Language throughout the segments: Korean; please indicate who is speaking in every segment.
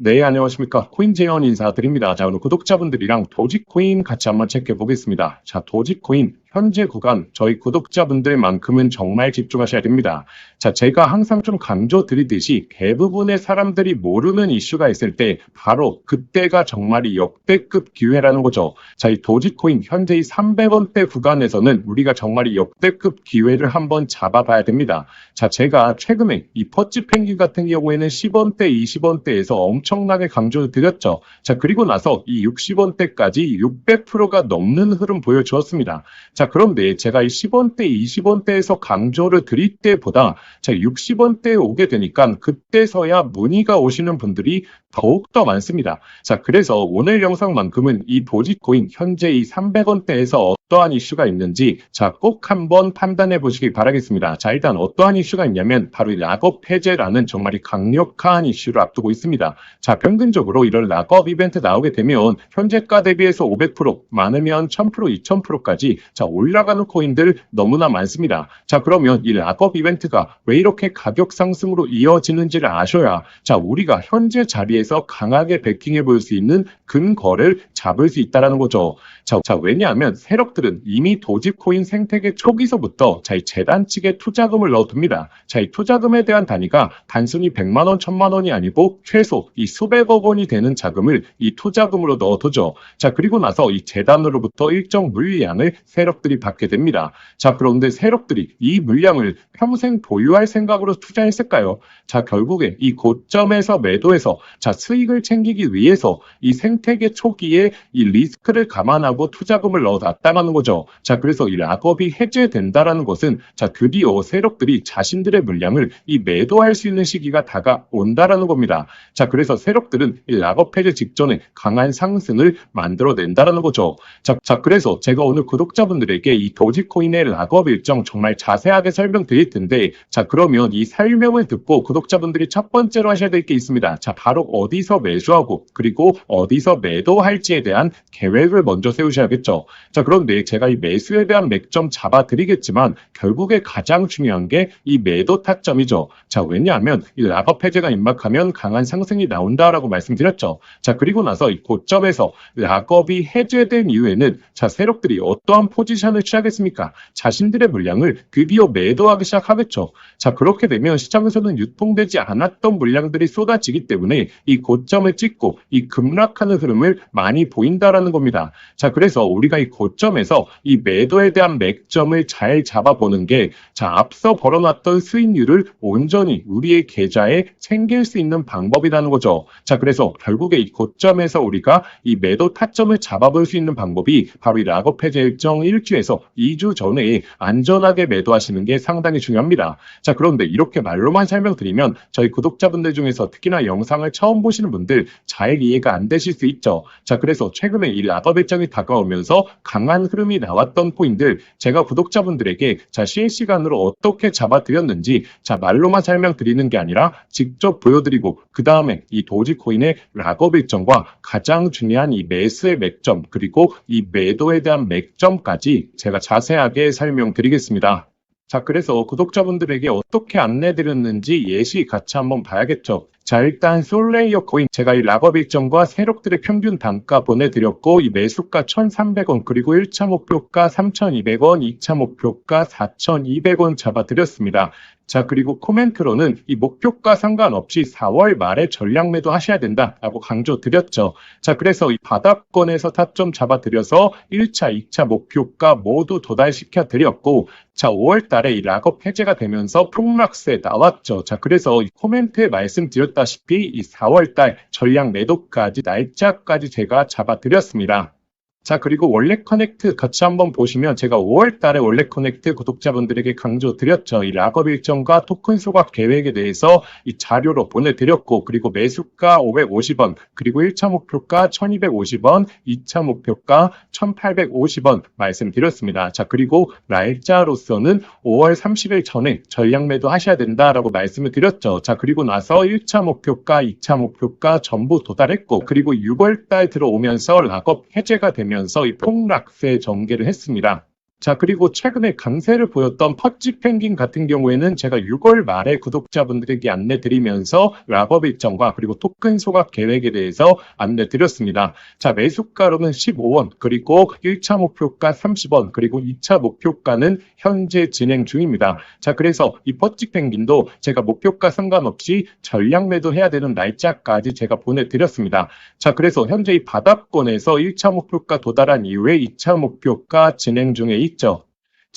Speaker 1: 네, 안녕하십니까. 코인재현 인사드립니다. 자, 오늘 구독자분들이랑 도지코인 같이 한번 체크해 보겠습니다. 자, 도지코인 현재 구간 저희 구독자분들만큼은 정말 집중하셔야 됩니다. 자, 제가 항상 좀 강조드리듯이 대부분의 사람들이 모르는 이슈가 있을 때 바로 그때가 정말 이 역대급 기회라는 거죠. 자, 이 도지코인 현재 이 300원대 구간에서는 우리가 정말 이 역대급 기회를 한번 잡아봐야 됩니다. 자, 제가 최근에 이 퍼치 펭귄 같은 경우에는 10원대, 20원대에서 엄청나게 강조드렸죠. 자, 그리고 나서 이 60원대까지 600%가 넘는 흐름 보여주었습니다. 자, 그런데 제가 이 10원대, 20원대에서 강조를 드릴 때보다 자, 60원대에 오게 되니까 그때서야 문의가 오시는 분들이 더욱더 많습니다. 자, 그래서 오늘 영상만큼은 이 도지코인 현재 이 300원대에서 어떠한 이슈가 있는지 자, 꼭 한번 판단해 보시기 바라겠습니다. 자, 일단 어떠한 이슈가 있냐면 바로 이 락업 해제라는 정말 이 강력한 이슈를 앞두고 있습니다. 자, 평균적으로 이런 락업 이벤트 나오게 되면 현재가 대비해서 500% 많으면 1000% 2000%까지 자, 올라가는 코인들 너무나 많습니다. 자, 그러면 이 락업 이벤트가 왜 이렇게 가격 상승으로 이어지는지를 아셔야 자, 우리가 현재 자리에서 강하게 베킹해 볼 수 있는 근거를 잡을 수 있다라는 거죠. 자, 자, 왜냐하면 세력 들은 이미 도지코인 생태계 초기서부터 자, 이 재단 측에 투자금을 넣어둡니다. 자, 이 투자금에 대한 단위가 단순히 100만 원, 1000만 원이 아니고 최소 이 수백억 원이 되는 자금을 이 투자금으로 넣어두죠. 자, 그리고 나서 이 재단으로부터 일정 물량을 세력들이 받게 됩니다. 자, 그런데 세력들이 이 물량을 평생 보유할 생각으로 투자했을까요? 자, 결국에 이 고점에서 매도해서 자, 수익을 챙기기 위해서 이 생태계 초기에 이 리스크를 감안하고 투자금을 넣어놨다는 거죠. 자, 그래서 이 락업이 해제된다라는 것은 자, 드디어 세력들이 자신들의 물량을 이 매도할 수 있는 시기가 다가온다라는 겁니다. 자, 그래서 세력들은 이 락업 해제 직전에 강한 상승을 만들어낸다라는 거죠. 자, 자, 그래서 제가 오늘 구독자분들에게 이 도지코인의 락업 일정 정말 자세하게 설명드릴 텐데, 자, 그러면 이 설명을 듣고 구독자분들이 첫 번째로 하셔야 될 게 있습니다. 자, 바로 어디서 매수하고, 그리고 어디서 매도할지에 대한 계획을 먼저 세우셔야겠죠. 자, 그런데 제가 이 매수에 대한 맥점 잡아드리겠지만, 결국에 가장 중요한 게 이 매도 타점이죠. 자, 왜냐하면 이 락업 해제가 임박하면 강한 상승이 나온다라고 말씀드렸죠. 자, 그리고 나서 이 고점에서 락업이 해제된 이후에는 자, 세력들이 어떠한 포지션을 취하겠습니까? 자신들의 물량을 드디어 매도하기 시작하겠죠. 자, 그렇게 되면 시장에서는 유통되지 않았던 물량들이 쏟아지기 때문에 이 고점을 찍고 이 급락하는 흐름을 많이 보인다라는 겁니다. 자, 그래서 우리가 이 고점에서 이 매도에 대한 맥점을 잘 잡아보는 게 자, 앞서 벌어놨던 수익률을 온전히 우리의 계좌에 챙길 수 있는 방법이라는 거죠. 자, 그래서 결국에 이 고점에서 우리가 이 매도 타점을 잡아볼 수 있는 방법이 바로 이 락업 해제 일정 1주에서 2주 전에 안전하게 매도하시는 게 상당히 중요합니다. 자, 그런데 이렇게 말로만 설명드리면 저희 구독자분들 중에서 특히나 영상을 처음 보시는 분들 잘 이해가 안 되실 수 있죠. 자, 그래서 최근에 이 락업 일정이 다가오면서 강한 흐름이 나왔던 코인들 제가 구독자분들에게 자, 실시간으로 어떻게 잡아드렸는지 자, 말로만 설명드리는 게 아니라 직접 보여드리고 그 다음에 이 도지코인의 락업 일정과 가장 중요한 이 매수의 맥점 그리고 이 매도에 대한 맥점까지 제가 자세하게 설명드리겠습니다. 자, 그래서 구독자분들에게 어떻게 안내드렸는지 예시 같이 한번 봐야겠죠. 자, 일단 솔레이어 코인 제가 이 락업 일정과 세력들의 평균 단가 보내드렸고 이 매수가 1,300원 그리고 1차 목표가 3,200원, 2차 목표가 4,200원 잡아드렸습니다. 자, 그리고 코멘트로는 이 목표가 상관없이 4월 말에 전량 매도 하셔야 된다라고 강조 드렸죠. 자, 그래서 이 바닥권에서 타점 잡아드려서 1차, 2차 목표가 모두 도달시켜 드렸고, 자, 5월 달에 이 락업 해제가 되면서 폭락세 나왔죠. 자, 그래서 이 코멘트에 말씀드렸다시피 이 4월 달 전량 매도까지 날짜까지 제가 잡아드렸습니다. 자, 그리고 원래 커넥트 같이 한번 보시면 제가 5월 달에 원래 커넥트 구독자분들에게 강조 드렸죠. 이 락업 일정과 토큰 소각 계획에 대해서 이 자료로 보내드렸고, 그리고 매수가 550원, 그리고 1차 목표가 1250원, 2차 목표가 1850원 말씀드렸습니다. 자, 그리고 날짜로서는 5월 30일 전에 전량 매도 하셔야 된다라고 말씀을 드렸죠. 자, 그리고 나서 1차 목표가, 2차 목표가 전부 도달했고, 그리고 6월 달 들어오면서 락업 해제가 되면 면서 이 폭락세 전개를 했습니다. 자, 그리고 최근에 강세를 보였던 퍼지 펭귄 같은 경우에는 제가 6월 말에 구독자분들에게 안내 드리면서 락업 일정과 그리고 토큰 소각 계획에 대해서 안내 드렸습니다. 자, 매수가로는 15원, 그리고 1차 목표가 30원, 그리고 2차 목표가는 현재 진행 중입니다. 자, 그래서 이 퍼지 펭귄도 제가 목표가 상관없이 전량 매도해야 되는 날짜까지 제가 보내드렸습니다. 자, 그래서 현재 이 바닥권에서 1차 목표가 도달한 이후에 2차 목표가 진행 중에 있죠.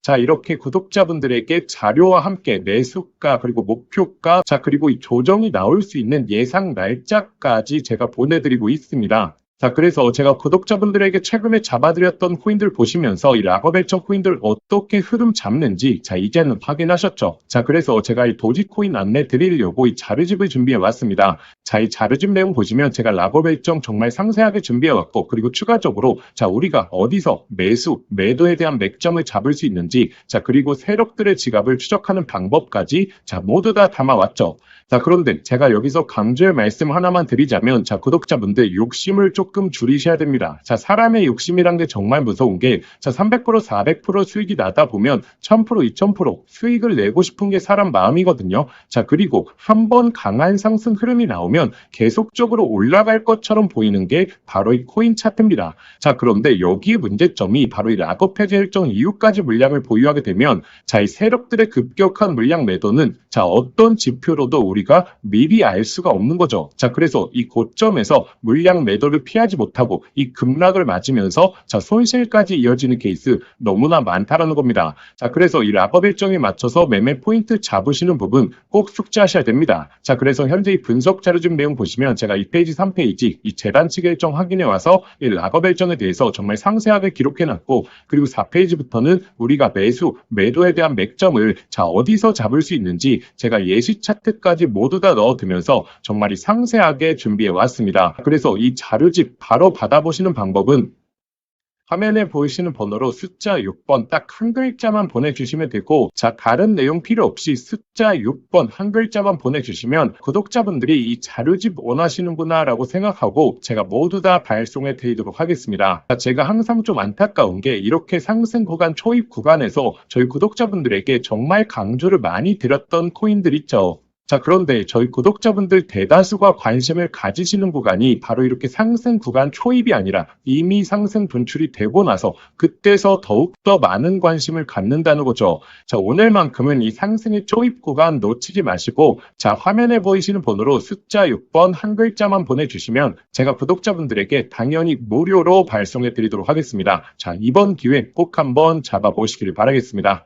Speaker 1: 자, 이렇게 구독자분들에게 자료와 함께 매수가 그리고 목표가 자, 그리고 이 조정이 나올 수 있는 예상 날짜까지 제가 보내드리고 있습니다. 자, 그래서 제가 구독자분들에게 최근에 잡아드렸던 코인들 보시면서 이 라거벨처 코인들 어떻게 흐름 잡는지 자, 이제는 확인하셨죠? 자, 그래서 제가 이 도지코인 안내 드리려고 이 자료집을 준비해 왔습니다. 자, 이 자료집 내용 보시면 제가 라거벨정 정말 상세하게 준비해 왔고, 그리고 추가적으로 자, 우리가 어디서 매수, 매도에 대한 맥점을 잡을 수 있는지, 자, 그리고 세력들의 지갑을 추적하는 방법까지 자, 모두 다 담아 왔죠. 자, 그런데 제가 여기서 강조의 말씀 하나만 드리자면, 자, 구독자분들 욕심을 조금 줄이셔야 됩니다. 자, 사람의 욕심이란 게 정말 무서운 게, 자, 300%, 400% 수익이 나다 보면 1000%, 2000% 수익을 내고 싶은 게 사람 마음이거든요. 자, 그리고 한 번 강한 상승 흐름이 나오면 계속적으로 올라갈 것처럼 보이는 게 바로 이 코인 차트입니다. 자, 그런데 여기에 문제점이 바로 이 락업 해제 일정 이후까지 물량을 보유하게 되면, 자, 이 세력들의 급격한 물량 매도는 자, 어떤 지표로도 우리가 미리 알 수가 없는 거죠. 자, 그래서 이 고점에서 물량 매도를 피하지 못하고 이 급락을 맞으면서 자, 손실까지 이어지는 케이스 너무나 많다라는 겁니다. 자, 그래서 이 락업 일정에 맞춰서 매매 포인트 잡으시는 부분 꼭 숙지하셔야 됩니다. 자, 그래서 현재 이 분석 자료집 내용 보시면 제가 2페이지, 3페이지 이 재단 측 일정 확인해 와서 이 락업 일정에 대해서 정말 상세하게 기록해 놨고 그리고 4페이지부터는 우리가 매수, 매도에 대한 맥점을 자, 어디서 잡을 수 있는지 제가 예시 차트까지 모두 다 넣어두면서 정말 이 상세하게 준비해 왔습니다. 그래서 이 자료집 바로 받아보시는 방법은 화면에 보이시는 번호로 숫자 6번 딱 한 글자만 보내주시면 되고 자 다른 내용 필요 없이 숫자 6번 한 글자만 보내주시면 구독자분들이 이 자료집 원하시는구나 라고 생각하고 제가 모두 다 발송해 드리도록 하겠습니다. 자, 제가 항상 좀 안타까운 게 이렇게 상승 구간 초입 구간에서 저희 구독자분들에게 정말 강조를 많이 드렸던 코인들 있죠. 자, 그런데 저희 구독자분들 대다수가 관심을 가지시는 구간이 바로 이렇게 상승 구간 초입이 아니라 이미 상승 분출이 되고 나서 그때서 더욱더 많은 관심을 갖는다는 거죠. 자, 오늘만큼은 이 상승의 초입 구간 놓치지 마시고 자, 화면에 보이시는 번호로 숫자 6번 한 글자만 보내주시면 제가 구독자분들에게 당연히 무료로 발송해 드리도록 하겠습니다. 자, 이번 기회 꼭 한번 잡아보시길 바라겠습니다.